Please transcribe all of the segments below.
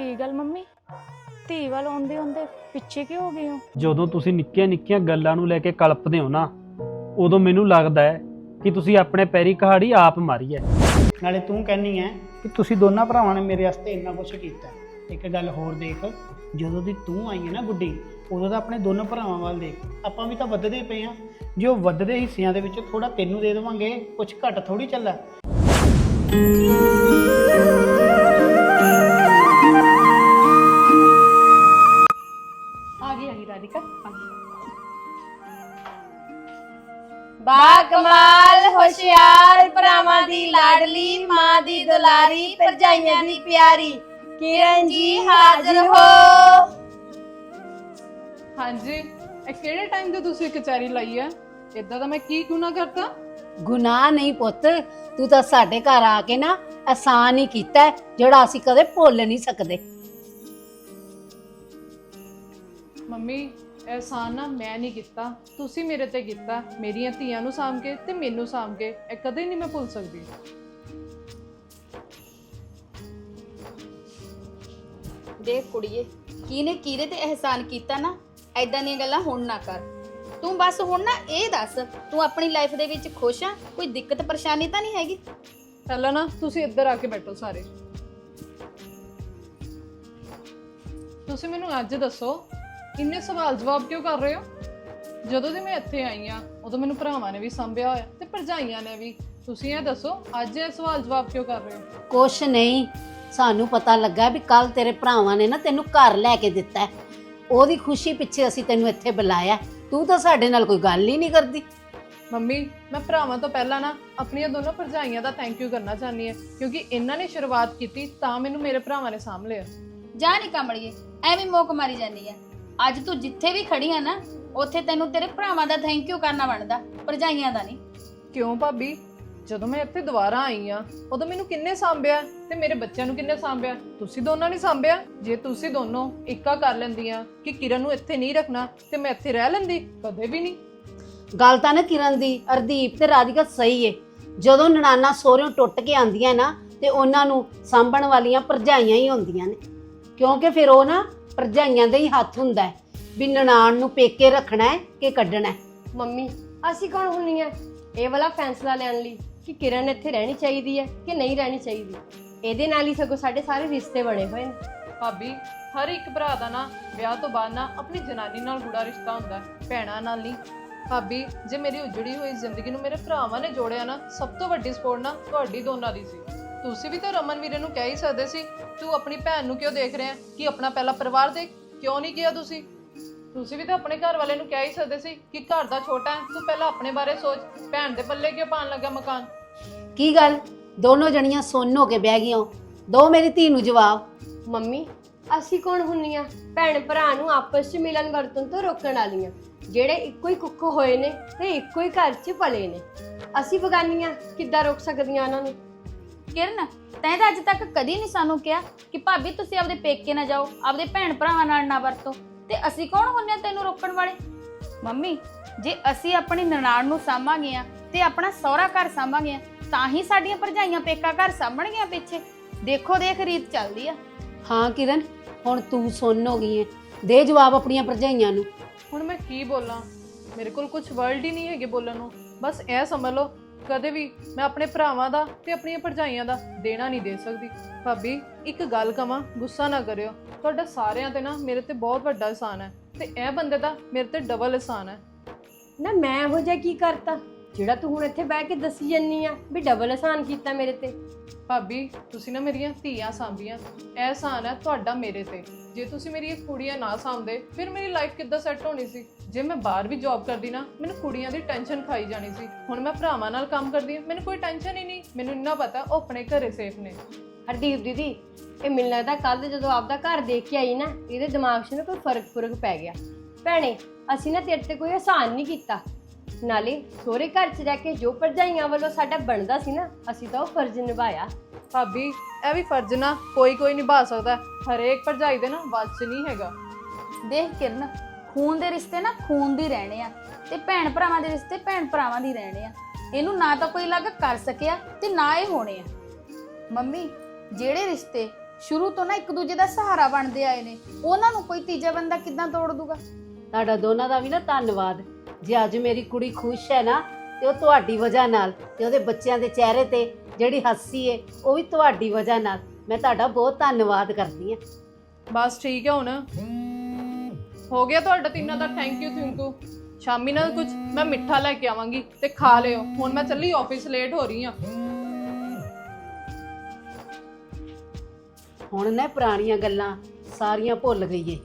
ਕੀ ਗੱਲ ਮੰਮੀ? ਧੀ ਵੱਲ ਆਉਂਦੇ ਆਉਂਦੇ ਪਿੱਛੇ ਕਿਉਂ ਹੋ ਗਏ ਹੋ? ਜਦੋਂ ਤੁਸੀਂ ਨਿੱਕੀਆਂ ਨਿੱਕੀਆਂ ਗੱਲਾਂ ਨੂੰ ਲੈ ਕੇ ਕਲਪਦੇ ਹੋ ਨਾ ਉਦੋਂ ਮੈਨੂੰ ਲੱਗਦਾ ਹੈ ਕਿ ਤੁਸੀਂ ਆਪਣੇ ਪੈਰੀ ਕਹਾੜੀ ਆਪ ਮਾਰੀ ਹੈ। ਨਾਲੇ ਤੂੰ ਕਹਿੰਨੀ ਐ ਕਿ ਤੁਸੀਂ ਦੋਨਾਂ ਭਰਾਵਾਂ ਨੇ ਮੇਰੇ ਵਾਸਤੇ ਇੰਨਾ ਕੁਝ ਕੀਤਾ। ਇੱਕ ਗੱਲ ਹੋਰ ਦੇਖ ਜਦੋਂ ਦੀ ਤੂੰ ਆਈ ਹੈ ਨਾ ਗੁੱਡੀ ਉਦੋਂ ਤਾਂ ਆਪਣੇ ਦੋਨੋਂ ਭਰਾਵਾਂ ਵੱਲ ਦੇਖ। ਆਪਾਂ ਵੀ ਤਾਂ ਵੱਧਦੇ ਪਏ ਆ ਜੋ ਵੱਧਦੇ ਹਿੱਸਿਆਂ ਦੇ ਵਿੱਚ ਥੋੜਾ ਤੈਨੂੰ ਦੇ ਦੇਵਾਂਗੇ ਕੁਝ ਘੱਟ ਥੋੜੀ ਚੱਲਾ ਬਾ ਕਮਾਲ ਹੁਸ਼ਿਆਰ ਭਰਾਵਾਂ ਦੀ ਲਾਡਲੀ ਮਾਂ ਦੀ ਦੁਲਾਰੀ ਭਰਜਾਈਆਂ ਦੀ ਪਿਆਰੀ। ਕਿਰਨ ਜੀ ਹਾਜ਼ਰ ਹੋ। ਹਾਂਜੀ ਇਹ ਕਿਹੜੇ ਟਾਈਮ ਤੇ ਤੁਸੀਂ ਕਚਹਿਰੀ ਲਾਈ ਹੈ? ਇਦਾਂ ਤਾਂ ਮੈਂ ਕੀ ਕਿਉਂ ਨਾ ਕਰਤਾ? ਗੁਨਾਹ ਨਹੀਂ ਪੁੱਤ ਤੂੰ ਤਾਂ ਸਾਡੇ ਘਰ ਆ ਕੇ ਨਾ ਆਸਾਨ ਹੀ ਕੀਤਾ ਹੈ, ਜਿਹੜਾ ਅਸੀਂ ਕਦੇ ਭੁੱਲ ਨਹੀਂ ਸਕਦੇ। ਮੰਮੀ ਐਹਸਾਨ ਨਾ ਮੈਂ ਨਹੀਂ ਕੀਤਾ ਤੁਸੀਂ ਮੇਰੇ ਤੇ ਕੀਤਾ ਮੇਰੀਆਂ ਧੀਆਂ ਨੂੰ ਸਾਂਭ ਕੇ ਤੇ ਮੈਨੂੰ ਸਾਂਭ ਕੇ ਇਹ ਕਦੇ ਨਹੀਂ ਮੈਂ ਭੁੱਲ ਸਕਦੀ। ਦੇਖ ਕੁੜੀਏ ਕਿਹਨੇ ਕਿਹਦੇ ਤੇ ਅਹਿਸਾਨ ਕੀਤਾ ਨਾ ਐਦਾਂ ਦੀਆਂ ਗੱਲਾਂ ਹੁਣ ਨਾ ਕਰ। ਤੂੰ ਬਸ ਹੁਣ ਨਾ ਇਹ ਦੱਸ ਤੂੰ ਆਪਣੀ ਲਾਈਫ ਦੇ ਵਿੱਚ ਖੁਸ਼ ਆ? ਕੋਈ ਦਿੱਕਤ ਪਰੇਸ਼ਾਨੀ ਤਾਂ ਨਹੀਂ ਹੈਗੀ? ਪਹਿਲਾਂ ਨਾ ਤੁਸੀਂ ਇੱਧਰ ਆ ਕੇ ਬੈਠੋ ਸਾਰੇ। ਤੁਸੀਂ ਮੈਨੂੰ ਅੱਜ ਦੱਸੋ ਇੰਨੇ ਸਵਾਲ ਜਵਾਬ ਕਿਉਂ ਕਰ ਰਹੇ ਹੋ? ਜਦੋਂ ਦੀ ਮੈਂ ਇੱਥੇ ਆਈ ਆ ਉਦੋਂ ਮੈਨੂੰ ਭਰਾਵਾਂ ਨੇ ਵੀ ਸੰਭਿਆ ਹੋਇਆ ਤੇ ਭਰਜਾਈਆਂ ਨੇ ਵੀ। ਤੁਸੀਂ ਇਹ ਦੱਸੋ ਅੱਜ ਇਹ ਸਵਾਲ ਜਵਾਬ ਕਿਉਂ ਕਰ ਰਹੇ ਹੋ? ਕੁਛ ਨਹੀਂ। ਸਾਨੂੰ ਪਤਾ ਲੱਗਾ ਵੀ ਕੱਲ ਤੇਰੇ ਭਰਾਵਾਂ ਨੇ ਨਾ ਤੈਨੂੰ ਘਰ ਲੈ ਕੇ ਦਿੱਤਾ। ਹੈ। ਉਹਦੀ ਖੁਸ਼ੀ ਪਿੱਛੇ ਅਸੀਂ ਤੈਨੂੰ ਇੱਥੇ ਬੁਲਾਇਆ। ਤੂੰ ਤਾਂ ਸਾਡੇ ਨਾਲ ਕੋਈ ਗੱਲ ਹੀ ਨਹੀਂ ਕਰਦੀ। ਮੰਮੀ ਮੈਂ ਭਰਾਵਾਂ ਤੋਂ ਪਹਿਲਾਂ ਨਾ ਆਪਣੀਆਂ ਦੋਨੋਂ ਭਰਜਾਈਆਂ ਦਾ ਥੈਂਕ ਯੂ ਕਰਨਾ ਚਾਹੁੰਦੀ ਹਾਂ ਕਿਉਂਕਿ ਇਹਨਾਂ ਨੇ ਸ਼ੁਰੂਆਤ ਕੀਤੀ ਤਾਂ ਮੈਨੂੰ ਮੇਰੇ ਭਰਾਵਾਂ ਨੇ ਸਾਂਭ ਲਿਆ। ਜਾ ਨਹੀਂ ਕਮੜੀਏ ਐਵੇਂ ਮੋਕ ਮਾਰੀ ਜਾਂਦੀ ਆ। ਅੱਜ ਤੂੰ ਜਿੱਥੇ ਵੀ ਖੜੀ ਆ ਨਾ ਉੱਥੇ ਤੈਨੂੰ ਤੇਰੇ ਭਰਾਵਾਂ ਦਾ ਥੈਂਕ ਯੂ ਕਰਨਾ ਬਣਦਾ ਭਰਜਾਈਆਂ ਦਾ ਨਹੀਂ। ਕਿਉਂ ਭਾਬੀ? ਜਦੋਂ ਮੈਂ ਇੱਥੇ ਦੁਬਾਰਾ ਆਈ ਆ ਉਦੋਂ ਮੈਨੂੰ ਕਿੰਨੇ ਸਾਂਭਿਆ ਤੇ ਮੇਰੇ ਬੱਚਿਆਂ ਨੂੰ ਕਿੰਨੇ ਸਾਂਭਿਆ? ਤੁਸੀਂ ਦੋਨਾਂ ਨੇ ਸਾਂਭਿਆ? ਜੇ ਤੁਸੀਂ ਦੋਨੋਂ ਇੱਕਾ ਕਰ ਲੈਂਦੀਆਂ ਕਿ ਕਿਰਨ ਨੂੰ ਇੱਥੇ ਨਹੀਂ ਰੱਖਣਾ ਤੇ ਮੈਂ ਇੱਥੇ ਰਹਿ ਲੈਂਦੀ ਕਦੇ ਵੀ ਨਹੀਂ। ਗੱਲ ਤਾਂ ਨਾ ਕਿਰਨ ਦੀ ਅਰਦੀਪ ਤੇ ਰਾਧਿਕਾ ਸਹੀ ਏ। ਜਦੋਂ ਨਨਾਨਾ ਸੋਹਰਿਓਂ ਟੁੱਟ ਕੇ ਆਂਦੀਆਂ ਨਾ ਤੇ ਉਹਨਾਂ ਨੂੰ ਸਾਂਭਣ ਵਾਲੀਆਂ ਭਰਜਾਈਆਂ ਹੀ ਹੁੰਦੀਆਂ ਨੇ। ਕਿਉਂਕਿ ਫਿਰ ਉਹ ਨਾ ਭਰਜਾਈਆਂ ਦੇ ਹੀ ਹੱਥ ਹੁੰਦਾ ਹੈ ਵੀ ਨਨਾਣ ਨੂੰ ਪੇਕੇ ਰੱਖਣਾ ਹੈ ਕਿ ਕੱਢਣਾ ਹੈ। ਮੰਮੀ ਅਸੀਂ ਕੌਣ ਹੁੰਨੀ ਇਹ ਵਾਲਾ ਫੈਸਲਾ ਲੈਣ ਲਈ ਕਿ ਕਿਰਨ ਇੱਥੇ ਰਹਿਣੀ ਚਾਹੀਦੀ ਹੈ ਕਿ ਨਹੀਂ ਰਹਿਣੀ ਚਾਹੀਦੀ। ਇਹਦੇ ਨਾਲ ਹੀ ਸਗੋਂ ਸਾਡੇ ਸਾਰੇ ਰਿਸ਼ਤੇ ਬਣੇ ਹੋਏ ਨੇ। ਭਾਬੀ ਹਰ ਇੱਕ ਭਰਾ ਦਾ ਨਾ ਵਿਆਹ ਤੋਂ ਬਾਅਦ ਨਾ ਆਪਣੀ ਜਨਾਨੀ ਨਾਲ ਗੂੜਾ ਰਿਸ਼ਤਾ ਹੁੰਦਾ ਹੈ ਭੈਣਾਂ ਨਾਲ ਨਹੀਂ। ਭਾਬੀ ਜੇ ਮੇਰੀ ਉਜੜੀ ਹੋਈ ਜ਼ਿੰਦਗੀ ਨੂੰ ਮੇਰੇ ਭਰਾਵਾਂ ਨੇ ਜੋੜਿਆ ਨਾ ਸਭ ਤੋਂ ਵੱਡੀ ਸਪੋਰਟ ਨਾ ਤੁਹਾਡੀ ਦੋਨਾਂ ਦੀ ਸੀ। ਤੁਸੀਂ ਵੀ ਤਾਂ ਰਮਨ ਵੀਰੇ ਨੂੰ ਕਹਿ ਹੀ ਸਕਦੇ ਸੀ ਤੂੰ ਆਪਣੀ ਭੈਣ ਨੂੰ ਕਿਉਂ ਦੇਖ ਰਿਹਾ ਕਿ ਆਪਣਾ ਪਹਿਲਾ ਪਰਿਵਾਰ ਦੇਖ? ਕਿਉਂ ਨਹੀਂ ਕਿਹਾ ਤੁਸੀਂ? ਤੁਸੀਂ ਵੀ ਤਾਂ ਆਪਣੇ ਘਰ ਵਾਲੇ ਨੂੰ ਕਹਿ ਹੀ ਸਕਦੇ ਸੀ ਕਿ ਘਰ ਦਾ ਛੋਟਾ ਹੈ ਤੂੰ ਪਹਿਲਾਂ ਆਪਣੇ ਬਾਰੇ ਸੋਚ ਭੈਣ ਦੇ ਪੱਲੇ ਕਿਉਂ ਪਾਣ ਲੱਗਾ ਮਕਾਨ? ਕੀ ਗੱਲ? ਦੋਨੋਂ ਜਣੀਆਂ ਸੁੰਨ ਹੋ ਕੇ ਬਹਿ ਗਈਆਂ। ਦੋ ਮੇਰੀ ਧੀ ਨੂੰ ਜਵਾਬ। ਮੰਮੀ ਅਸੀਂ ਕੌਣ ਹੁੰਨੀ ਆ ਭੈਣ ਭਰਾ ਨੂੰ ਆਪਸ 'ਚ ਮਿਲਣ ਵਰਤਨ ਤੋਂ ਰੋਕਣ ਵਾਲੀਆਂ। ਜਿਹੜੇ ਇੱਕੋ ਹੀ ਕੁੱਖ ਹੋਏ ਨੇ ਤੇ ਇੱਕੋ ਹੀ ਘਰ 'ਚ ਪਲੇ ਨੇ। ਅਸੀਂ ਬਗਾਨੀਆਂ ਕਿੱਦਾਂ ਰੋਕ ਸਕਦੀਆਂ ਉਹਨਾਂ ਨੂੰ? ਕਿਰਨ ਤੈਂ ਤਾਂ ਅੱਜ ਤੱਕ ਕਦੀ ਨਹੀਂ ਸਾਨੂੰ ਕਿਹਾ ਕਿ ਭਾਬੀ ਤੁਸੀਂ ਆਪਦੇ ਪੇਕੇ ਨਾ ਜਾਓ ਆਪਦੇ ਭੈਣ ਭਰਾਵਾਂ ਨਾਲ ਨਾ ਵਰਤੋ। ਤੇ ਅਸੀਂ ਕੌਣ ਹੁੰਨੇ ਆ ਤੈਨੂੰ ਰੋਕਣ ਵਾਲੇ? ਮੰਮੀ ਜੇ ਅਸੀਂ ਆਪਣੀ ਨਨਾਣ ਨੂੰ ਸਾਂਭਾਂਗੇ ਆ ਤੇ ਆਪਣਾ ਸਹੁਰਾ ਘਰ ਸਾਂਭਾਂਗੇ ਆ ਤਾਂ ਹੀ ਸਾਡੀਆਂ ਭਰਜਾਈਆਂ ਪੇਕਾ ਘਰ ਸਾਂਭਣਗੀਆਂ ਪਿੱਛੇ। ਦੇਖੋ ਦੇਖ ਰੀਤ ਚੱਲਦੀ ਆ। ਹਾਂ ਕਿਰਨ ਹੁਣ ਤੂੰ ਸੁੰਨ ਹੋ ਗਈ ਹੈ ਦੇ ਜਵਾਬ ਆਪਣੀਆਂ ਭਰਜਾਈਆਂ ਨੂੰ। ਹੁਣ ਮੈਂ ਕੀ ਬੋਲਾਂ? ਮੇਰੇ ਕੋਲ ਕੁਝ ਵਰਡ ਹੀ ਨਹੀਂ ਹੈਗੇ ਬੋਲਣ ਨੂੰ। ਬਸ ਇਹ ਸਮਝ ਲਓ ਕਦੇ ਵੀ ਮੈਂ ਆਪਣੇ ਭਰਾਵਾਂ ਦਾ ਤੇ ਆਪਣੀਆਂ ਭਰਜਾਈਆਂ ਦਾ ਦੇਣਾ ਨਹੀਂ ਦੇ ਸਕਦੀ। ਭਾਬੀ, ਇੱਕ ਗੱਲ ਕਵਾਂ, ਗੁੱਸਾ ਨਾ ਕਰਿਓ। ਤੁਹਾਡਾ ਸਾਰਿਆਂ ਤੇ ਨਾ ਮੇਰੇ ਤੇ ਬਹੁਤ ਵੱਡਾ ਅਹਿਸਾਨ ਹੈ ਤੇ ਇਹ ਬੰਦੇ ਦਾ ਮੇਰੇ ਤੇ ਡਬਲ ਅਹਿਸਾਨ ਹੈ। ਨਾ ਮੈਂ ਇਹੋ ਜਿਹਾ ਕੀ ਕਰਤਾ? ਜਿਹੜਾ ਤੂੰ ਹੁਣ ਇੱਥੇ ਬਹਿ ਕੇ ਦੱਸੀ ਜੰਨੀ ਆ ਵੀ ਡਬਲ ਆਸਾਨ ਕੀਤਾ ਮੇਰੇ ਤੇ। ਭਾਬੀ ਤੁਸੀਂ ਨਾ ਮੇਰੀਆਂ ਧੀਆਂ ਸਾਂਭੀਆਂ। ਇਹ ਹੈ ਤੁਹਾਡਾ ਮੇਰੇ ਤੇ। ਜੇ ਤੁਸੀਂ ਮੇਰੀ ਇਹ ਕੁੜੀਆਂ ਨਾ ਸਾਂਭਦੇ ਫਿਰ ਮੇਰੀ ਲਾਈਫ ਕਿੱਦਾਂ ਸੈੱਟ ਹੋਣੀ ਸੀ? ਜੇ ਮੈਂ ਬਾਹਰ ਵੀ ਜੌਬ ਕਰਦੀ ਨਾ ਮੈਨੂੰ ਕੁੜੀਆਂ ਦੀ ਟੈਨਸ਼ਨ ਖਾਈ ਜਾਣੀ ਸੀ। ਹੁਣ ਮੈਂ ਭਰਾਵਾਂ ਨਾਲ ਕੰਮ ਕਰਦੀ ਹਾਂ ਮੈਨੂੰ ਕੋਈ ਟੈਨਸ਼ਨ ਹੀ ਨਹੀਂ। ਮੈਨੂੰ ਇੰਨਾ ਪਤਾ ਉਹ ਆਪਣੇ ਘਰੇ ਸੇਫ ਨੇ। ਹਰਦੀਪ ਦੀਦੀ ਇਹ ਮੈਨੂੰ ਲੱਗਦਾ ਕੱਲ ਜਦੋਂ ਆਪਦਾ ਘਰ ਦੇਖ ਕੇ ਆਈ ਨਾ ਇਹਦੇ ਦਿਮਾਗ 'ਚ ਨਾ ਕੋਈ ਫ਼ਰਕ ਫੁਰਕ ਪੈ ਗਿਆ। ਭੈਣੇ ਅਸੀਂ ਨਾ ਤੇਰੇ ਤੇ ਕੋਈ ਆਸਾਨ ਨਹੀਂ ਕੀਤਾ। ਨਾਲੇ ਸਹੁਰੇ ਘਰ 'ਚ ਰਹਿ ਕੇ ਜੋ ਭਰਜਾਈਆਂ ਵੱਲੋਂ ਸਾਡਾ ਬਣਦਾ ਸੀ ਨਾ ਅਸੀਂ ਤਾਂ ਉਹ ਫਰਜ਼ ਨਿਭਾਇਆ। ਭਾਬੀ ਇਹ ਵੀ ਫਰਜ਼ ਨਾ ਕੋਈ ਕੋਈ ਨਿਭਾ ਸਕਦਾ ਹੈ। ਹਰੇਕ ਭਰਜਾਈ ਦੇ ਨਾ ਵੱਸ 'ਚ ਨਹੀਂ ਹੈਗਾ। ਦੇਖ ਕਿਰਨ ਖੂਨ ਦੇ ਰਿਸ਼ਤੇ ਨਾ ਖੂਨ ਦੀ ਰਹਿਣੇ ਆ ਤੇ ਭੈਣ ਭਰਾਵਾਂ ਦੇ ਰਿਸ਼ਤੇ ਭੈਣ ਭਰਾਵਾਂ ਦੀ ਰਹਿਣੇ ਆ। ਇਹਨੂੰ ਨਾ ਤਾਂ ਕੋਈ ਅਲੱਗ ਕਰ ਸਕਿਆ ਤੇ ਨਾ ਇਹ ਹੋਣੇ ਆ। ਮੰਮੀ ਜਿਹੜੇ ਰਿਸ਼ਤੇ ਸ਼ੁਰੂ ਤੋਂ ਨਾ ਇੱਕ ਦੂਜੇ ਦਾ ਸਹਾਰਾ ਬਣਦੇ ਆਏ ਨੇ ਉਹਨਾਂ ਨੂੰ ਕੋਈ ਤੀਜਾ ਬੰਦਾ ਕਿੱਦਾਂ ਤੋੜ ਦੂਗਾ? ਤੁਹਾਡਾ ਦੋਨਾਂ ਦਾ ਵੀ ਨਾ ਧੰਨਵਾਦ। ਜੇ ਅੱਜ ਮੇਰੀ ਕੁੜੀ ਖੁਸ਼ ਹੈ ਨਾ ਤੇ ਉਹ ਤੁਹਾਡੀ ਵਜ੍ਹਾ ਨਾਲ ਤੇ ਉਹਦੇ ਬੱਚਿਆਂ ਦੇ ਚਿਹਰੇ ਤੇ ਜਿਹੜੀ ਹਾਸੀ ਹੈ ਉਹ ਵੀ ਤੁਹਾਡੀ ਵਜ੍ਹਾ ਨਾਲ। ਮੈਂ ਤੁਹਾਡਾ ਬਹੁਤ ਧੰਨਵਾਦ ਕਰਦੀ ਹਾਂ। ਬਸ ਠੀਕ ਹੈ ਹੁਣ। ਹੋ ਗਿਆ ਤੁਹਾਡਾ ਤਿੰਨਾਂ ਦਾ ਥੈਂਕ ਯੂ ਥਿੰਕੂ ਸ਼ਾਮੀ ਨਾਲ ਕੁਝ ਮੈਂ ਮਿੱਠਾ ਲੈ ਕੇ ਆਵਾਂਗੀ ਤੇ ਖਾ ਲਿਓ। ਹੁਣ ਮੈਂ ਚੱਲੀ ਆਫਿਸ ਲੇਟ ਹੋ ਰਹੀ ਹਾਂ। ਹੁਣ ਨਾ ਪੁਰਾਣੀਆਂ ਗੱਲਾਂ ਸਾਰੀਆਂ ਭੁੱਲ ਗਈ ਏ।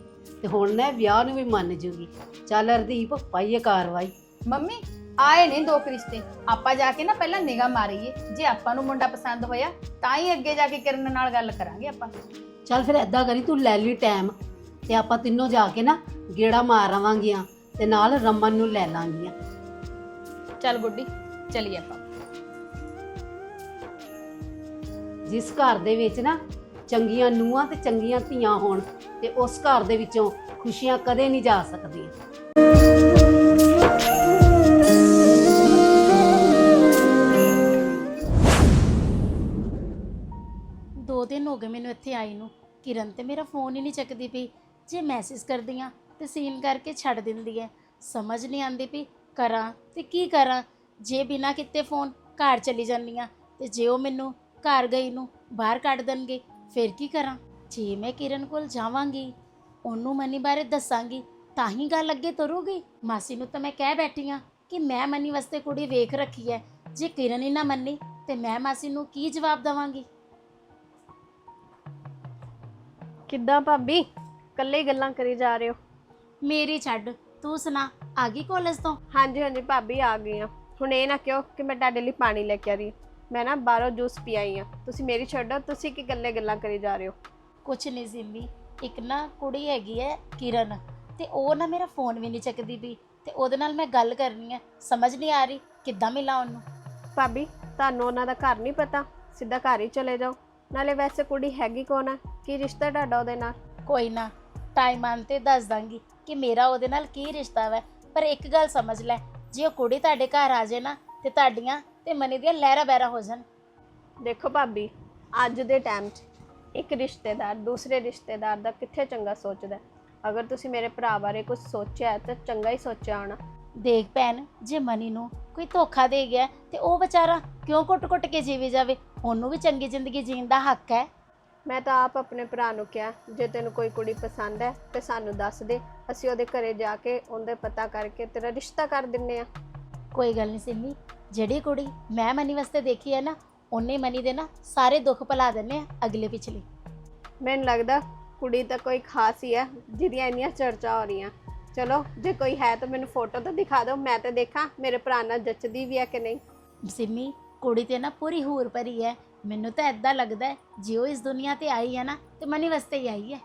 ਤੇ ਹੁਣ ਨਾ ਵਿਆਹ ਨੂੰ ਵੀ ਮੰਨ ਜੂਗੀ। ਚੱਲ ਹਰਦੀਪ ਪਾਈਏ ਕਾਰਵਾਈ। ਮੰਮੀ ਆਏ ਨੇ ਦੋ ਕੁ ਰਿਸ਼ਤੇ। ਆਪਾਂ ਜਾ ਕੇ ਨਾ ਪਹਿਲਾਂ ਨਿਗਾਹ ਮਾਰੀਏ। ਜੇ ਆਪਾਂ ਨੂੰ ਮੁੰਡਾ ਪਸੰਦ ਹੋਇਆ ਤਾਂ ਹੀ ਅੱਗੇ ਜਾ ਕੇ ਕਿਰਨ ਨਾਲ ਗੱਲ ਕਰਾਂਗੇ ਆਪਾਂ। ਚੱਲ ਫਿਰ ਏਦਾਂ ਕਰੀ ਤੂੰ ਲੈ ਲਈ ਟਾਈਮ ਤੇ ਆਪਾਂ ਤਿੰਨੋਂ ਜਾ ਕੇ ਨਾ ਗੇੜਾ ਮਾਰ ਆਵਾਂਗੀਆਂ ਤੇ ਨਾਲ ਰਮਨ ਨੂੰ ਲੈ ਲਾਂਗੀਆਂ। ਚੱਲ ਗੁੱਡੀ ਚਲੀਏ ਆਪਾਂ। ਜਿਸ ਘਰ ਦੇ ਵਿੱਚ ਨਾ ਚੰਗੀਆਂ ਨੂੰਹਾਂ ਤੇ ਚੰਗੀਆਂ ਧੀਆਂ ਹੋਣ ਤੇ ਉਸ ਘਰ ਦੇ ਵਿੱਚੋਂ ਖੁਸ਼ੀਆਂ ਕਦੇ ਨਹੀਂ ਜਾ ਸਕਦੀਆਂ। ਦੋ ਦਿਨ ਹੋ ਗਏ ਮੈਨੂੰ ਇੱਥੇ ਆਈ ਨੂੰ। ਕਿਰਨ ਤੇ ਮੇਰਾ ਫੋਨ ਹੀ ਨਹੀਂ ਚੱਕਦੀ ਪਈ। ਜੇ ਮੈਸੇਜ ਕਰਦੀ ਆ ਤੇ ਸੀਨ ਕਰਕੇ ਛੱਡ ਦਿੰਦੀ ਹੈ ਸਮਝ ਨਹੀਂ ਆਉਂਦੀ ਪਈ ਕਰਾਂ ਤੇ ਕੀ ਕਰਾਂ। ਜੇ ਬਿਨਾ ਕਿਤੇ ਫੋਨ ਘਰ ਚਲੀ ਜਾਂਦੀ ਆ ਤੇ ਜੇ ਉਹ ਮੈਨੂੰ ਘਰ ਗਈ ਨੂੰ ਬਾਹਰ ਕੱਢ ਦੇਣਗੇ, ਫਿਰ ਕੀ ਕਰਾਂ? ਜੇ ਮੈਂ ਕਿਰਨ ਕੋਲ ਜਾਵਾਂਗੀ ਉਹਨੂੰ ਮਨੀ ਬਾਰੇ ਦੱਸਾਂਗੀ ਤਾਂ ਹੀ ਗੱਲ ਅੱਗੇ ਤੁਰੂਗੀ। ਮਾਸੀ ਨੂੰ ਤਾਂ ਮੈਂ ਕਹਿ ਬੈਠੀ ਆ ਕਿ ਮੈਂ ਮਨੀ ਵਾਸਤੇ ਕੁੜੀ ਵੇਖ ਰੱਖੀ ਹੈ ਜੇ ਕਿਰਨ ਹੀ ਨਾ ਮੰਨੀ ਤੇ ਮੈਂ ਮਾਸੀ ਨੂੰ ਕੀ ਜਵਾਬ ਦਵਾਂਗੀ? ਕਿੱਦਾਂ ਭਾਬੀ? ਕੱਲੇ ਹੀ ਗੱਲਾਂ ਕਰੀ ਜਾ ਰਹੇ ਹੋ? ਮੇਰੀ ਛੱਡ ਤੂੰ ਸੁਣਾ ਆ ਗਈ ਕਾਲਜ ਤੋਂ? ਹਾਂਜੀ ਹਾਂਜੀ ਭਾਬੀ ਆ ਗਈ ਆ। ਹੁਣ ਇਹ ਨਾ ਕਿਉਂ ਕਿ ਮੈਂ ਤੁਹਾਡੇ ਲਈ ਪਾਣੀ ਲੈ ਕੇ ਆ ਰਹੀ ਹਾਂ। ਮੈਂ ਨਾ ਬਾਹਰੋਂ ਜੂਸ ਪੀ ਆਈ ਆ। ਤੁਸੀਂ ਮੇਰੀ ਛੱਡੋ ਤੁਸੀਂ ਕੀ ਗੱਲੇ ਗੱਲਾਂ ਕਰੀ ਜਾ ਰਹੇ ਹੋ? ਕੁਛ ਨਹੀਂ ਜ਼ਿੰਮੀ ਇੱਕ ਨਾ ਕੁੜੀ ਹੈਗੀ ਹੈ ਕਿਰਨ ਤੇ ਉਹ ਨਾ ਮੇਰਾ ਫੋਨ ਵੀ ਨਹੀਂ ਚੱਕਦੀ ਪਈ ਤੇ ਉਹਦੇ ਨਾਲ ਮੈਂ ਗੱਲ ਕਰਨੀ ਹੈ ਸਮਝ ਨਹੀਂ ਆ ਰਹੀ ਕਿੱਦਾਂ ਮਿਲਾਂ ਉਹਨੂੰ। ਭਾਬੀ ਤੁਹਾਨੂੰ ਉਹਨਾਂ ਦਾ ਘਰ ਨਹੀਂ ਪਤਾ ਸਿੱਧਾ ਘਰ ਹੀ ਚਲੇ ਜਾਓ ਨਾਲੇ ਵੈਸੇ ਕੁੜੀ ਹੈਗੀ ਕੌਣ ਆ ਕੀ ਰਿਸ਼ਤਾ ਤੁਹਾਡਾ ਉਹਦੇ ਨਾਲ? ਕੋਈ ਨਾ ਟਾਈਮ ਆਉਣ ਤੇ ਦੱਸ ਦਾਂਗੀ ਕਿ ਮੇਰਾ ਉਹਦੇ ਨਾਲ ਕੀ ਰਿਸ਼ਤਾ ਹੈ ਪਰ ਇੱਕ ਗੱਲ ਸਮਝ ਲੈ ਜੇ ਉਹ ਕੁੜੀ ਤੁਹਾਡੇ ਘਰ ਆ ਜਾਏ ਨਾ ਤੇ ਤੁਹਾਡੀਆਂ ਤੇ ਮਨੀ ਦੀਆਂ ਲਹਿਰਾ ਬਹਿਰਾ ਹੋ ਜਾਣ। ਦੇਖੋ ਭਾਬੀ ਅੱਜ ਦੇ ਟਾਈਮ 'ਚ ਇੱਕ ਰਿਸ਼ਤੇਦਾਰ ਦੂਸਰੇ ਰਿਸ਼ਤੇਦਾਰ ਦਾ ਕਿੱਥੇ ਚੰਗਾ ਸੋਚਦਾ ਹੈ? ਅਗਰ ਤੁਸੀਂ ਮੇਰੇ ਭਰਾ ਬਾਰੇ ਕੁਝ ਸੋਚਿਆ ਹੈ ਤਾਂ ਚੰਗਾ ਹੀ ਸੋਚਿਆ ਹੋਣਾ। ਦੇਖ ਭੈਣ ਜੇ ਮਨੀ ਨੂੰ ਕੋਈ ਧੋਖਾ ਦੇ ਗਿਆ ਤੇ ਉਹ ਵਿਚਾਰਾ ਕਿਉਂ ਕੁੱਟ-ਕੁੱਟ ਕੇ ਜੀਵੇ ਜਾਵੇ? ਉਹਨੂੰ ਵੀ ਚੰਗੀ ਜ਼ਿੰਦਗੀ ਜੀਣ ਦਾ ਹੱਕ ਹੈ। ਮੈਂ ਤਾਂ ਆਪ ਆਪਣੇ ਭਰਾ ਨੂੰ ਕਿਹਾ ਜੇ ਤੈਨੂੰ ਕੋਈ ਕੁੜੀ ਪਸੰਦ ਹੈ ਤੇ ਸਾਨੂੰ ਦੱਸ ਦੇ। ਅਸੀਂ ਉਹਦੇ ਘਰੇ ਜਾ ਕੇ ਉਹਦੇ ਪਤਾ ਕਰਕੇ ਤੇਰਾ ਰਿਸ਼ਤਾ ਕਰ ਦਿੰਨੇ ਆ। ਕੋਈ ਗੱਲ ਨਹੀਂ ਸਿੰਮੀ ਜਿਹੜੀ ਕੁੜੀ ਮੈਂ ਮਨੀ ਵਾਸਤੇ ਦੇਖੀ ਹੈ ਨਾ ਉਹਨੇ ਮਨੀ ਦੇ ਨਾ ਸਾਰੇ ਦੁੱਖ ਭੁਲਾ ਦਿੰਨੇ ਆ ਅਗਲੇ ਪਿਛਲੇ। ਮੈਨੂੰ ਲੱਗਦਾ ਕੁੜੀ ਤਾਂ ਕੋਈ ਖਾਸ ਹੀ ਹੈ ਜਿਹਦੀਆਂ ਇੰਨੀਆਂ ਚਰਚਾ ਹੋ ਰਹੀਆਂ। ਚਲੋ ਜੇ ਕੋਈ ਹੈ ਤਾਂ ਮੈਨੂੰ ਫੋਟੋ ਤਾਂ ਦਿਖਾ ਦਿਓ ਮੈਂ ਤਾਂ ਦੇਖਾਂ ਮੇਰੇ ਭਰਾ ਨਾਲ ਜੱਚਦੀ ਵੀ ਹੈ ਕਿ ਨਹੀਂ। ਸਿੰਮੀ ਕੁੜੀ ਤੇ ਨਾ ਪੂਰੀ ਹੂਰ ਭਰੀ ਹੈ। ਮੈਨੂੰ ਤਾਂ ਐਦਾਂ ਲੱਗਦਾ ਹੈ ਜੇ ਉਹ ਇਸ ਦੁਨੀਆ ਤੇ ਆਈ ਹੈ ਨਾ ਤੇ ਮਨੀ ਵਾਸਤੇ ਹੀ ਆਈ ਹੈ।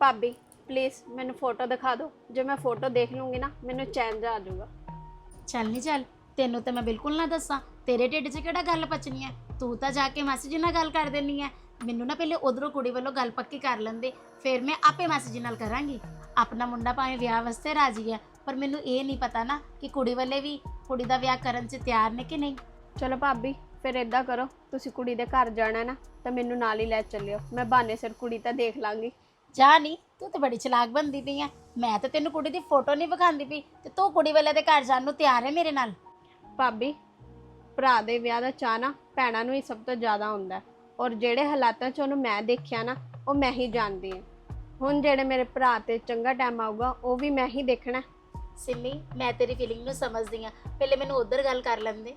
ਭਾਬੀ ਪਲੀਜ਼ ਮੈਨੂੰ ਫੋਟੋ ਦਿਖਾ ਦਿਓ। ਜੇ ਮੈਂ ਫੋਟੋ ਦੇਖ ਲੂੰਗੀ ਨਾ ਮੈਨੂੰ ਚੈਨ ਜਾ ਆ ਜਾਊਗਾ। ਚੱਲ ਨਹੀਂ ਚੱਲ ਤੈਨੂੰ ਤਾਂ ਮੈਂ ਬਿਲਕੁਲ ਨਾ ਦੱਸਾਂ। ਤੇਰੇ ਢਿੱਡ 'ਚ ਕਿਹੜਾ ਗੱਲ ਪਚਣੀ ਹੈ ਤੂੰ ਤਾਂ ਜਾ ਕੇ ਮਾਸੀ ਜੀ ਨਾਲ ਗੱਲ ਕਰ ਦੇਣੀ ਹੈ ਮੈਨੂੰ ਨਾ ਪਹਿਲੇ ਉਧਰੋਂ ਕੁੜੀ ਵੱਲੋਂ ਗੱਲ ਪੱਕੀ ਕਰ ਲੈਂਦੇ। ਫਿਰ ਮੈਂ ਆਪੇ ਮਾਸੀ ਜੀ ਨਾਲ ਕਰਾਂਗੀ। ਆਪਣਾ ਮੁੰਡਾ ਭਾਵੇਂ ਵਿਆਹ ਵਾਸਤੇ ਰਾਜੀ ਹੈ ਪਰ ਮੈਨੂੰ ਇਹ ਨਹੀਂ ਪਤਾ ਨਾ ਕਿ ਕੁੜੀ ਵਾਲੇ ਵੀ ਕੁੜੀ ਦਾ ਵਿਆਹ ਕਰਨ 'ਚ ਤਿਆਰ ਨੇ ਕਿ ਨਹੀਂ। ਚਲੋ ਭਾਬੀ ਫਿਰ ਇਦਾਂ ਕਰੋ। ਤੁਸੀਂ ਕੁੜੀ ਦੇ ਘਰ ਜਾਣਾ ਨਾ ਤਾਂ ਮੈਨੂੰ ਨਾਲ ਹੀ ਲੈ ਚੱਲਿਓ। ਮੈਂ ਬਹਾਨੇ ਸਿਰ ਕੁੜੀ ਤਾਂ ਦੇਖ ਲਾਂਗੀ। ਜਾ ਨਹੀਂ ਤੂੰ ਤਾਂ ਬੜੀ ਚਲਾਕ ਬੰਦੀ ਪਈ ਆ। ਮੈਂ ਤਾਂ ਤੈਨੂੰ ਕੁੜੀ ਦੀ ਫੋਟੋ ਨਹੀਂ ਵਿਖਾਉਂਦੀ ਪਈ ਤੇ ਤੂੰ ਕੁੜੀ ਵਾਲੇ ਦੇ ਘਰ ਜਾਣ ਨੂੰ ਤਿਆਰ ਹੈ ਮੇਰੇ ਨਾਲ। ਭਾਬੀ ਭਰਾ ਦੇ ਵਿਆਹ ਦਾ ਚਾਅ ਨਾ ਭੈਣਾਂ ਨੂੰ ਹੀ ਸਭ ਤੋਂ ਜ਼ਿਆਦਾ ਹੁੰਦਾ ਹੈ। ਔਰ ਜਿਹੜੇ ਹਾਲਾਤਾਂ 'ਚ ਉਹਨੂੰ ਮੈਂ ਦੇਖਿਆ ਨਾ ਉਹ ਮੈਂ ਹੀ ਜਾਣਦੀ ਹਾਂ ਹੁਣ ਜਿਹੜੇ ਮੇਰੇ ਭਰਾ ਤੇ ਚੰਗਾ ਟਾਈਮ ਆਊਗਾ ਉਹ ਵੀ ਮੈਂ ਹੀ ਦੇਖਣਾ ਹੈ। ਸਿੰਮੀ ਮੈਂ ਤੇਰੀ ਫੀਲਿੰਗ ਨੂੰ ਸਮਝਦੀ ਆ ਪਹਿਲੇ ਮੈਨੂੰ ਉਧਰ ਗੱਲ ਕਰ ਲੈਂਦੇ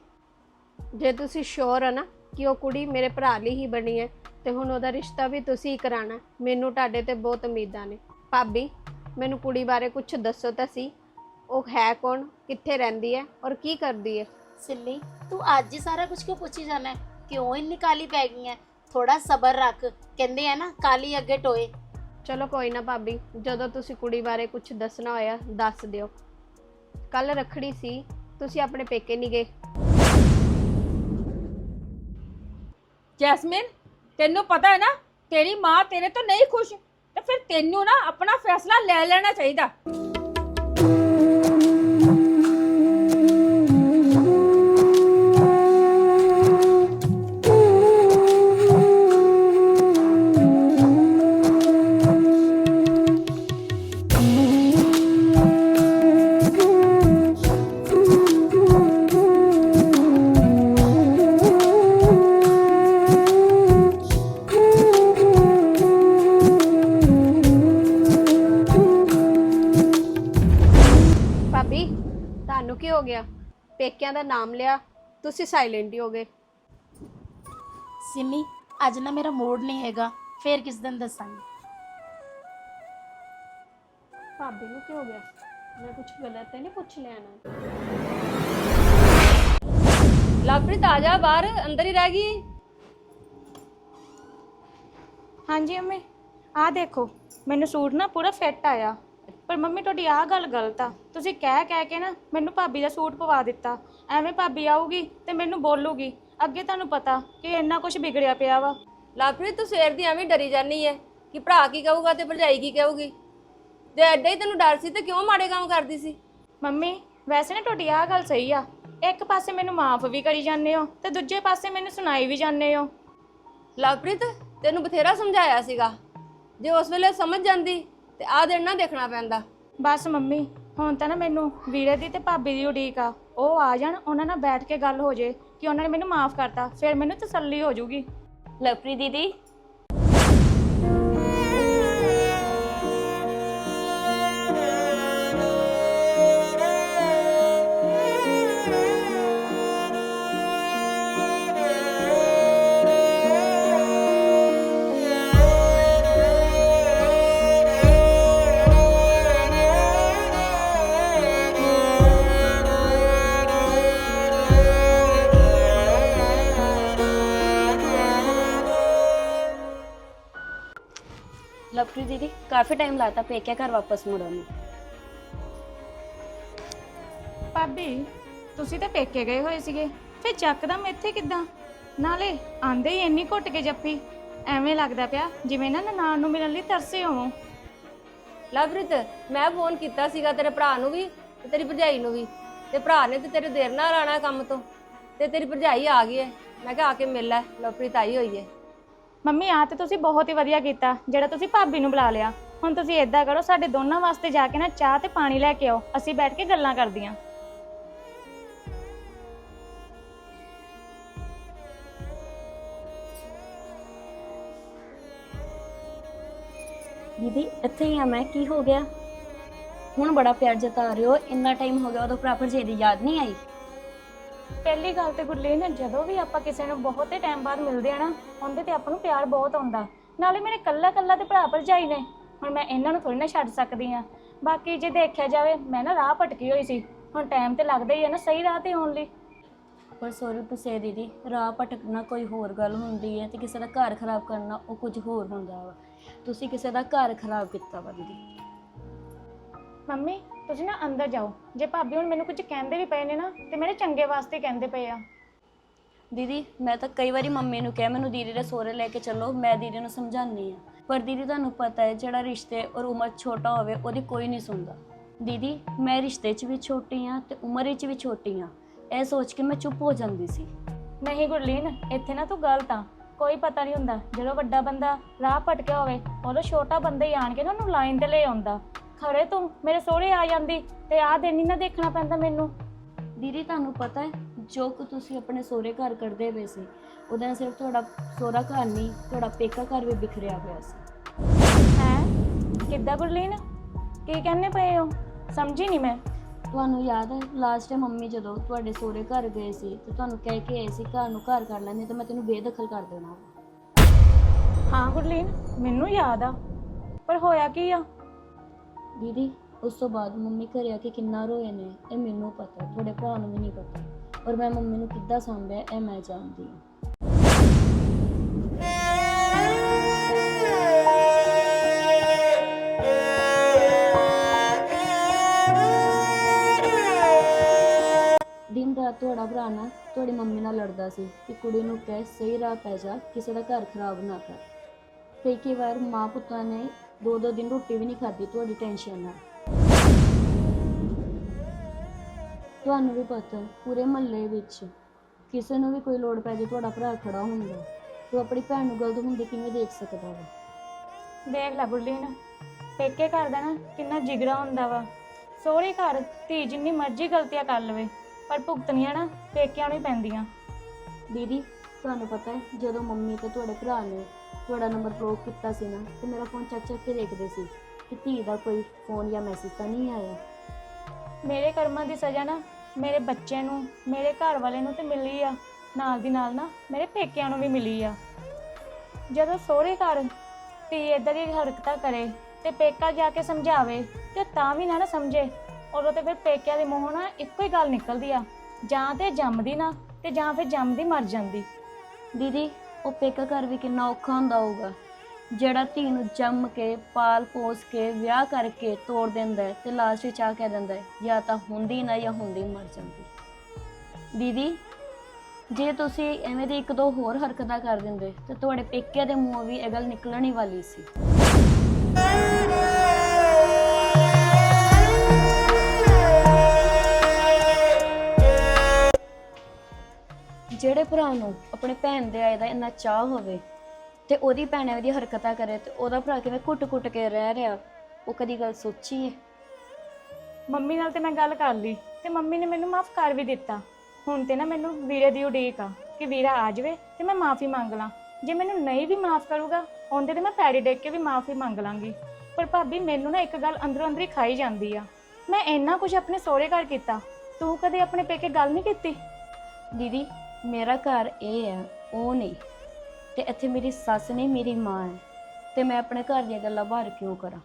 ਜੇ ਤੁਸੀਂ ਸ਼ੋਰ ਹੋ ਨਾ ਕਿ ਉਹ ਕੁੜੀ ਮੇਰੇ ਭਰਾ ਲਈ ਹੀ ਬਣੀ ਹੈ ਤੇ ਹੁਣ ਉਹਦਾ ਰਿਸ਼ਤਾ ਵੀ ਤੁਸੀਂ ਹੀ ਕਰਾਣਾ ਹੈ। ਮੈਨੂੰ ਤੁਹਾਡੇ ਤੇ ਬਹੁਤ ਉਮੀਦਾਂ ਨੇ ਭਾਬੀ ਮੈਨੂੰ ਕੁੜੀ ਬਾਰੇ ਕੁਝ ਦੱਸੋ ਤਾਂ ਸੀ ਉਹ ਹੈ ਕੌਣ? ਕਿੱਥੇ ਰਹਿੰਦੀ ਹੈ ਔਰ ਕੀ ਕਰਦੀ ਹੈ? ਸਿੰਮੀ ਤੂੰ ਅੱਜ ਹੀ ਸਾਰਾ ਕੁਝ ਕਿਉਂ ਪੁੱਛੀ ਜਾਣਾ ਹੈ? ਕਿਉਂ ਇੰਨੀ ਕਾਲੀ ਪੈ ਗਈ ਹੈ? ਥੋੜਾ ਸਬਰ ਰੱਖ ਕਹਿੰਦੇ ਆ ਨਾ ਕਾਲੀ ਅੱਗੇ ਟੋਏ। ਚਲੋ ਕੋਈ ਨਾ ਭਾਬੀ ਜਦੋਂ ਤੁਸੀਂ ਕੁੜੀ ਬਾਰੇ ਕੁਝ ਦੱਸਣਾ ਹੋਇਆ ਦੱਸ ਦਿਓ। ਕੱਲ ਰੱਖੜੀ ਸੀ ਤੁਸੀਂ ਆਪਣੇ ਪੇਕੇ ਨਹੀਂ ਗਏ। ਜੈਸਮਿਨ ਤੈਨੂੰ ਪਤਾ ਹੈ ਨਾ ਤੇਰੀ ਮਾਂ ਤੇਰੇ ਤੋਂ ਨਹੀਂ ਖੁਸ਼ ਤੇ ਫਿਰ ਤੈਨੂੰ ਨਾ ਆਪਣਾ ਫੈਸਲਾ ਲੈ ਲੈਣਾ ਚਾਹੀਦਾ। ਪੇਕਿਆਂ ਦਾ ਨਾਮ ਲਿਆ ਤੁਸੀਂ ਸਾਇਲੈਂਟ ਹੀ ਹੋ ਗਏ ਸਿਮੀ ਅੱਜ ਨਾ ਮੇਰਾ ਮੂਡ ਨਹੀਂ ਹੈਗਾ ਫੇਰ ਕਿਸ ਦਿਨ ਦੱਸਾਂਗੀ? ਭਾਬੀ ਨੂੰ ਕੀ ਹੋ ਗਿਆ? ਮੈਂ ਕੁਝ ਗਲਤ ਤਾਂ ਨਹੀਂ ਪੁੱਛ ਲਿਆ ਨਾ। ਲਵਪ੍ਰੀਤ ਆ ਜਾ ਬਾਹਰ ਅੰਦਰ ਹੀ ਰਹਿ ਗਈ। ਹਾਂਜੀ ਮੰਮੀ ਆਹ ਦੇਖੋ ਮੈਨੂੰ ਸੂਟ ਨਾ ਪੂਰਾ ਫਿੱਟ ਆਇਆ। ਪਰ ਮੰਮੀ ਤੁਹਾਡੀ ਆਹ ਗੱਲ ਗਲਤ ਆ। ਤੁਸੀਂ ਕਹਿ ਕਹਿ ਕੇ ਨਾ ਮੈਨੂੰ ਭਾਬੀ ਦਾ ਸੂਟ ਪਵਾ ਦਿੱਤਾ। ਐਵੇਂ ਭਾਬੀ ਆਊਗੀ ਤੇ ਮੈਨੂੰ ਬੋਲੂਗੀ। ਅੱਗੇ ਤੁਹਾਨੂੰ ਪਤਾ ਕਿ ਇੰਨਾ ਕੁਝ ਵਿਗੜਿਆ ਪਿਆ ਵਾ। ਲਵਪ੍ਰੀਤ ਤੂੰ ਸਵੇਰ ਦੀ ਐਵੇਂ ਡਰੀ ਜਾਨੀ ਹੈ ਕਿ ਭਰਾ ਕੀ ਕਹੂਗਾ ਤੇ ਭਰਜਾਈ ਕੀ ਕਹੂਗੀ? ਜੇ ਐਡਾ ਹੀ ਤੈਨੂੰ ਡਰ ਸੀ ਤੇ ਕਿਉਂ ਮਾੜੇ ਕੰਮ ਕਰਦੀ ਸੀ? ਮੰਮੀ ਵੈਸੇ ਨਾ ਤੁਹਾਡੀ ਆਹ ਗੱਲ ਸਹੀ ਆ। ਇੱਕ ਪਾਸੇ ਮੈਨੂੰ ਮਾਫ ਵੀ ਕਰੀ ਜਾਂਦੇ ਹੋ ਤੇ ਦੂਜੇ ਪਾਸੇ ਮੈਨੂੰ ਸੁਣਾਈ ਵੀ ਜਾਂਦੇ ਹੋ। ਲਵਪ੍ਰੀਤ ਤੈਨੂੰ ਬਥੇਰਾ ਸਮਝਾਇਆ ਸੀਗਾ। ਜੇ ਉਸ ਵੇਲੇ ਸਮਝ ਜਾਂਦੀ ਤੇ ਆਹ ਦਿਨ ਨਾ ਦੇਖਣਾ ਪੈਂਦਾ। ਬਸ ਮੰਮੀ ਹੁਣ ਤਾਂ ਨਾ ਮੈਨੂੰ ਵੀਰੇ ਦੀ ਤੇ ਭਾਬੀ ਦੀ ਉਡੀਕ ਆ। ਉਹ ਆ ਜਾਣ, ਉਹਨਾਂ ਨਾਲ ਬੈਠ ਕੇ ਗੱਲ ਹੋ ਜੇ, ਕਿ ਉਹਨਾਂ ਨੇ ਮੈਨੂੰ ਮਾਫ ਕਰਤਾ, ਫਿਰ ਮੈਨੂੰ ਤਸੱਲੀ ਹੋ ਜਾਊਗੀ ਲਵਪ੍ਰੀਤ ਦੀਦੀ ਕਾਫੀ ਟਾਈਮ ਲਾਤਾ ਪੇਕਿਆ ਘਰ ਵਾਪਸ ਮੁੜਨ ਨੂੰ। ਭਾਬੀ ਤੁਸੀਂ ਤਾਂ ਪੇਕੇ ਗਏ ਹੋਏ ਸੀਗੇ। ਫਿਰ ਚੱਕਦਮ ਇੱਥੇ ਕਿੱਦਾਂ? ਨਾਲੇ ਆਂਦੇ ਹੀ ਇੰਨੀ ਘੁੱਟ ਕੇ ਜੱਫੀ। ਐਵੇਂ ਲੱਗਦਾ ਪਿਆ ਜਿਵੇਂ ਨਾ ਨਨਾਣ ਨੂੰ ਮਿਲਣ ਲਈ ਤਰਸੇ ਹੋਵੋ। ਲਵਪ੍ਰੀਤ ਮੈਂ ਫੋਨ ਕੀਤਾ ਸੀਗਾ ਤੇਰੇ ਭਰਾ ਨੂੰ ਵੀ ਤੇ ਤੇਰੀ ਭਰਜਾਈ ਨੂੰ ਵੀ। ਤੇ ਭਰਾ ਨੇ ਤੇ ਤੇਰੇ ਦੇਰ ਨਾਲ ਆਣਾ ਕੰਮ ਤੋਂ। ਤੇ ਤੇਰੀ ਭਰਜਾਈ ਆ ਗਈ ਹੈ ਮੈਂ ਕਿਹਾ ਆ ਕੇ ਮਿਲ ਲੈ ਲਵਪ੍ਰੀਤ ਆਈ ਹੋਈ ਹੈ ਮੰਮੀ ਆ ਤੇ ਤੁਸੀਂ ਬਹੁਤ ਹੀ ਵਧੀਆ ਕੀਤਾ ਜਿਹੜਾ ਤੁਸੀਂ ਭਾਬੀ ਨੂੰ ਬੁਲਾ ਲਿਆ। ਹੁਣ ਤੁਸੀਂ ਏਦਾਂ ਕਰੋ ਸਾਡੇ ਦੋਨਾਂ ਵਾਸਤੇ ਜਾ ਕੇ ਨਾ ਚਾਹ ਤੇ ਪਾਣੀ ਲੈ ਕੇ ਆਓ। ਅਸੀਂ ਬੈਠ ਕੇ ਗੱਲਾਂ ਕਰਦੀਆਂ। ਦੀਦੀ ਇੱਥੇ ਹੀ ਆ ਮੈਂ। ਕੀ ਹੋ ਗਿਆ? ਹੁਣ ਬੜਾ ਪਿਆਰ ਜਤਾ ਰਹੇ ਹੋ। ਇੰਨਾ ਟਾਈਮ ਹੋ ਗਿਆ ਉਦੋਂ ਭਰਾ ਭਰਜਾਈ ਦੀ ਯਾਦ ਨਹੀਂ ਆਈ। ਪਹਿਲੀ ਗੱਲ ਤੇ ਗੁਰਲੀਨ ਜਦੋਂ ਵੀ ਆਪਾਂ ਕਿਸੇ ਨੂੰ ਬਹੁਤੇ ਟਾਈਮ ਬਾਅਦ ਮਿਲਦੇ ਆ ਨਾ ਉਹਦੇ ਤੇ ਆਪਾਂ ਨੂੰ ਪਿਆਰ ਬਹੁਤ ਆਉਂਦਾ। ਨਾਲੇ ਮੇਰੇ ਕੱਲਾ ਕੱਲਾ ਤੇ ਭਰਾ ਭਰਜਾਈ ਨੇ। ਹੁਣ ਮੈਂ ਇਹਨਾਂ ਨੂੰ ਥੋੜੀ ਨਾ ਛੱਡ ਸਕਦੀ ਆ ਬਾਕੀ ਜੇ ਦੇਖਿਆ ਜਾਵੇ ਮੈਂ ਨਾ ਰਾਹ ਭਟਕੀ ਹੋਈ ਸੀ। ਹੁਣ ਟਾਈਮ ਤੇ ਲੱਗਦਾ ਹੀ ਹੈ ਨਾ ਸਹੀ ਰਾਹ ਤੇ ਆਉਣ ਲਈ। ਪਰ ਸੋਰੀ ਟੂ ਸੇ ਦੀਦੀ ਰਾਹ ਭਟਕਣਾ ਕੋਈ ਹੋਰ ਗੱਲ ਹੁੰਦੀ ਹੈ ਤੇ ਕਿਸੇ ਦਾ ਘਰ ਖਰਾਬ ਕਰਨਾ ਉਹ ਕੁਝ ਹੋਰ ਹੁੰਦਾ ਵਾ। ਤੁਸੀਂ ਕਿਸੇ ਦਾ ਘਰ ਖਰਾਬ ਕੀਤਾ ਵਾ ਦੀਦੀ। ਮੰਮੀ ਤੁਸੀਂ ਨਾ ਅੰਦਰ ਜਾਓ। ਜੇ ਭਾਬੀ ਹੁਣ ਮੈਨੂੰ ਕੁਝ ਕਹਿੰਦੇ ਵੀ ਪਏ ਨੇ ਨਾ ਤੇ ਮੇਰੇ ਚੰਗੇ ਵਾਸਤੇ ਕਹਿੰਦੇ ਪਏ ਆ। ਦੀਦੀ ਮੈਂ ਤਾਂ ਕਈ ਵਾਰੀ ਮੰਮੀ ਨੂੰ ਕਿਹਾ ਮੈਨੂੰ ਦੀਦੀ ਦੇ ਸਹੁਰੇ ਲੈ ਕੇ ਚੱਲੋ ਮੈਂ ਦੀਦੀ ਨੂੰ ਸਮਝਾਉਂਦੀ ਆ ਪਰ ਦੀਦੀ ਤੁਹਾਨੂੰ ਪਤਾ ਹੈ ਜਿਹੜਾ ਰਿਸ਼ਤੇ ਔਰ ਉਮਰ ਛੋਟਾ ਹੋਵੇ ਉਹਦੀ ਕੋਈ ਨਹੀਂ ਸੁਣਦਾ। ਦੀਦੀ ਮੈਂ ਰਿਸ਼ਤੇ 'ਚ ਵੀ ਛੋਟੀ ਆ ਤੇ ਉਮਰ ਵਿੱਚ ਵੀ ਛੋਟੀ ਆ ਇਹ ਸੋਚ ਕੇ ਮੈਂ ਚੁੱਪ ਹੋ ਜਾਂਦੀ ਸੀ। ਨਹੀਂ ਗੁਰਲੀਨ ਇੱਥੇ ਨਾ ਤੂੰ ਗਲਤ ਆ। ਕੋਈ ਪਤਾ ਨਹੀਂ ਹੁੰਦਾ ਜਦੋਂ ਵੱਡਾ ਬੰਦਾ ਰਾਹ ਭਟਕਿਆ ਹੋਵੇ ਉਦੋਂ ਛੋਟਾ ਬੰਦਾ ਹੀ ਆਣ ਕੇ ਨਾ ਉਹਨੂੰ ਲਾਈਨ ਤੇ ਲੈ ਆਉਂਦਾ। ਖਰੇ ਤੂੰ ਮੇਰੇ ਸਹੁਰੇ ਆ ਜਾਂਦੀ ਤੇ ਆਹ ਦਿਨ ਹੀ ਨਾ ਦੇਖਣਾ ਪੈਂਦਾ ਮੈਨੂੰ। ਦੀਦੀ ਤੁਹਾਨੂੰ ਪਤਾ ਹੈ ਜੋ ਕਿ ਤੁਸੀਂ ਆਪਣੇ ਸਹੁਰੇ ਘਰ ਕਰਦੇ ਪਏ ਸੀ ਉਹਦੇ ਨਾਲ ਸਿਰਫ ਤੁਹਾਡਾ ਸਹੁਰਾ ਘਰ ਨਹੀਂ ਤੁਹਾਡਾ ਪੇਕਾ ਘਰ ਵੀ ਬਿਖਰਿਆ ਹੋਇਆ ਸੀ। ਹੈ? ਕਿੱਦਾਂ ਗੁਰਲੀਨ? ਕੀ ਕਹਿੰਦੇ ਪਏ ਹੋ? ਸਮਝੀ ਨਹੀਂ ਮੈਂ। ਤੁਹਾਨੂੰ ਯਾਦ ਹੈ ਲਾਸਟ ਟਾਈਮ ਮੰਮੀ ਜਦੋਂ ਤੁਹਾਡੇ ਸਹੁਰੇ ਘਰ ਗਏ ਸੀ ਤੇ ਤੁਹਾਨੂੰ ਕਹਿ ਕੇ ਆਏ ਸੀ ਘਰ ਨੂੰ ਘਰ ਕਰ ਲੈਂਦੇ ਤੇ ਮੈਂ ਤੈਨੂੰ ਬੇਦਖਲ ਕਰ ਦੇਣਾ। ਹਾਂ ਗੁਰਲੀਨ ਮੈਨੂੰ ਯਾਦ ਆ। ਪਰ ਹੋਇਆ ਕੀ ਆ? ਦੀਦੀ ਉਸ ਤੋਂ ਬਾਅਦ ਮੰਮੀ ਘਰੇ ਆ ਕੇ ਕਿੰਨਾ ਰੋਏ ਨੇ ਇਹ ਮੈਨੂੰ ਪਤਾ ਤੁਹਾਡੇ ਭਰਾ ਨੂੰ ਵੀ ਨਹੀਂ ਪਤਾ। ਔਰ ਮੈਂ ਮੰਮੀ ਨੂੰ ਕਿੱਦਾਂ ਸਾਂਭਿਆ ਇਹ ਮੈਂ ਜਾਣਦੀ ਹਾਂ। ਦਿਨ ਰਾਤ ਤੁਹਾਡਾ ਭਰਾ ਨਾ ਤੁਹਾਡੀ ਮੰਮੀ ਨਾਲ ਲੜਦਾ ਸੀ ਕਿ ਕੁੜੀ ਨੂੰ ਕਹਿ, ਸਹੀ ਰਾਹ ਪੈ ਜਾ, ਕਿਸੇ ਦਾ ਘਰ ਖਰਾਬ ਨਾ ਕਰ। ਕਈ ਕਈ ਵਾਰ ਮਾਂ ਪੁੱਤਾਂ ਨੇ ਦੋ ਦੋ ਦਿਨ ਰੋਟੀ ਵੀ ਨਹੀਂ ਖਾਧੀ, ਤੁਹਾਡੀ ਟੈਨਸ਼ਨ ਨਾਲ। ਤੁਹਾਨੂੰ ਵੀ ਪਤਾ ਪੂਰੇ ਮਹੱਲੇ ਵਿੱਚ ਕਿਸੇ ਨੂੰ ਵੀ ਕੋਈ ਲੋੜ ਪੈ ਜੇ ਤੁਹਾਡਾ ਭਰਾ ਖੜਾ ਹੁੰਦਾ। ਤੂੰ ਆਪਣੀ ਭੈਣ ਨੂੰ ਗਲਤ ਹੁੰਦੇ ਕਿਵੇਂ ਦੇਖ ਸਕਦਾ ਵਾ? ਦੇਖ ਲੈ ਗੁਰਲੀਨ ਪੇਕੇ ਘਰ ਦਾ ਨਾ ਕਿੰਨਾ ਜਿਗਰਾ ਹੁੰਦਾ ਵਾ। ਸਹੁਰੇ ਘਰ ਧੀ ਜਿੰਨੀ ਮਰਜ਼ੀ ਗਲਤੀਆਂ ਕਰ ਲਵੇ ਪਰ ਭੁਗਤਣੀਆਂ ਨਾ ਪੇਕਿਆਂ ਨੂੰ ਹੀ ਪੈਂਦੀਆਂ। ਦੀਦੀ ਤੁਹਾਨੂੰ ਪਤਾ ਹੈ ਜਦੋਂ ਮੰਮੀ ਤੇ ਤੁਹਾਡੇ ਭਰਾ ਨੇ ਤੁਹਾਡਾ ਨੰਬਰ ਬਲੌਕ ਕੀਤਾ ਸੀ ਨਾ ਤੇ ਮੇਰਾ ਫੋਨ ਚੱਕ ਚੱਕ ਕੇ ਦੇਖਦੇ ਸੀ ਕਿ ਧੀ ਦਾ ਕੋਈ ਫੋਨ ਜਾਂ ਮੈਸੇਜ ਤਾਂ ਨਹੀਂ ਆਇਆ। ਮੇਰੇ ਕਰਮਾਂ ਦੀ ਸਜ਼ਾ ਨਾ ਮੇਰੇ ਬੱਚੇ ਨੂੰ, ਮੇਰੇ ਘਰ ਵਾਲੇ ਨੂੰ ਤੇ ਮਿਲੀ ਆ। ਨਾਲ ਦੀ ਨਾਲ ਨਾ ਮੇਰੇ ਪੇਕਿਆਂ ਨੂੰ ਵੀ ਮਿਲੀ ਆ। ਜਦੋਂ ਸਹੁਰੇ ਘਰ ਧੀ ਏਦਾਂ ਦੀ ਹਰਕਤਾਂ ਕਰੇ ਤੇ ਪੇਕਾ ਜਾ ਕੇ ਸਮਝਾਵੇ ਤੇ ਤਾਂ ਵੀ ਨਾ ਨਾ ਸਮਝੇ, ਉਦੋਂ ਤੇ ਫਿਰ ਪੇਕਿਆਂ ਦੇ ਮੂੰਹੋਂ ਨਾ ਇੱਕੋ ਹੀ ਗੱਲ ਨਿਕਲਦੀ ਆ, ਜਾਂ ਤੇ ਜੰਮਦੀ ਨਾ ਤੇ ਜਾਂ ਫਿਰ ਜੰਮਦੀ ਮਰ ਜਾਂਦੀ। ਦੀਦੀ, ਉਹ ਪੇਕਾ ਘਰ ਵੀ ਕਿੰਨਾ ਔਖਾ ਹੁੰਦਾ ਹੋਊਗਾ। ਜਿਹੜਾ ਧੀ ਨੂੰ ਜੰਮ ਕੇ, ਪਾਲ ਪੋਸ ਕੇ, ਵਿਆਹ ਕਰਕੇ ਤੋੜ ਦਿੰਦਾ ਹੈ ਤੇ ਲਾਸਟ ਵਿੱਚ ਆ ਕਹਿ ਦਿੰਦਾ ਹੈ, ਜਾਂ ਤਾਂ ਹੁੰਦੀ ਨਾ ਜਾਂ ਹੁੰਦੀ ਮਰ ਜਾਂਦੀ। ਦੀਦੀ, ਜੇ ਤੁਸੀਂ ਐਵੇਂ ਦੀ ਇੱਕ ਦੋ ਹੋਰ ਹਰਕਤਾਂ ਕਰ ਦਿੰਦੇ, ਤੇ ਤੁਹਾਡੇ ਪੇਕਿਆਂ ਦੇ ਮੂੰਹੋਂ ਵੀ ਇਹ ਗੱਲ ਨਿਕਲਣ ਹੀ ਵਾਲੀ ਸੀ। ਜਿਹੜੇ ਭਰਾ ਨੂੰ ਆਪਣੇ ਭੈਣ ਦੇ ਆਏ ਦਾ ਇੰਨਾ ਚਾਹ ਹੋਵੇ ਤੇ ਉਹਦੀ ਭੈਣ ਐਵੇਂ ਦੀ ਹਰਕਤਾਂ ਕਰੇ ਤੇ ਉਹਦਾ ਭਰਾ ਕਿਵੇਂ ਕੁੱਟ-ਕੁੱਟ ਕੇ ਰਹਿ ਰਿਹਾ? ਉਹ ਕਦੀ ਗੱਲ ਸੋਚੀ ਹੈ ਮੰਮੀ ਨਾਲ ਤੇ ਮੈਂ ਗੱਲ ਕਰ ਲਈ ਤੇ ਮੰਮੀ ਨੇ ਮੈਨੂੰ ਮਾਫ ਕਰ ਵੀ ਦਿੱਤਾ। ਹੁਣ ਤੇ ਨਾ ਮੈਨੂੰ ਵੀਰੇ ਦੀ ਉਡੀਕ ਆ ਕਿ ਵੀਰਾ ਆ ਜਾਵੇ ਤੇ ਮੈਂ ਮਾਫੀ ਮੰਗ ਲਾਂ। ਜੇ ਮੈਨੂੰ ਨਹੀਂ ਵੀ ਮਾਫ ਕਰੂਗਾ ਉਹਦੇ ਤੇ ਮੈਂ ਪੈਰੀ ਡੇਕ ਕੇ ਵੀ ਮਾਫੀ ਮੰਗ ਲਾਂਗੀ। ਪਰ ਭਾਬੀ ਮੈਨੂੰ ਨਾ ਇੱਕ ਗੱਲ ਅੰਦਰੋਂ ਅੰਦਰ ਹੀ ਖਾਈ ਜਾਂਦੀ ਆ। ਮੈਂ ਇੰਨਾ ਕੁਝ ਆਪਣੇ ਸਹੁਰੇ ਘਰ ਕੀਤਾ ਤੂੰ ਕਦੇ ਆਪਣੇ ਪੇਕੇ ਗੱਲ ਨਹੀਂ ਕੀਤੀ? ਦੀਦੀ ਮੇਰਾ ਘਰ ਇਹ ਹੈ ਉਹ ਨਹੀਂ। ਤੇ ਇੱਥੇ ਮੇਰੀ ਸੱਸ ਨੇ ਮੇਰੀ ਮਾਂ ਹੈ ਤੇ ਮੈਂ ਆਪਣੇ ਘਰ ਦੀਆਂ ਗੱਲਾਂ ਬਾਹਰ ਕਿਉਂ ਕਰਾਂ?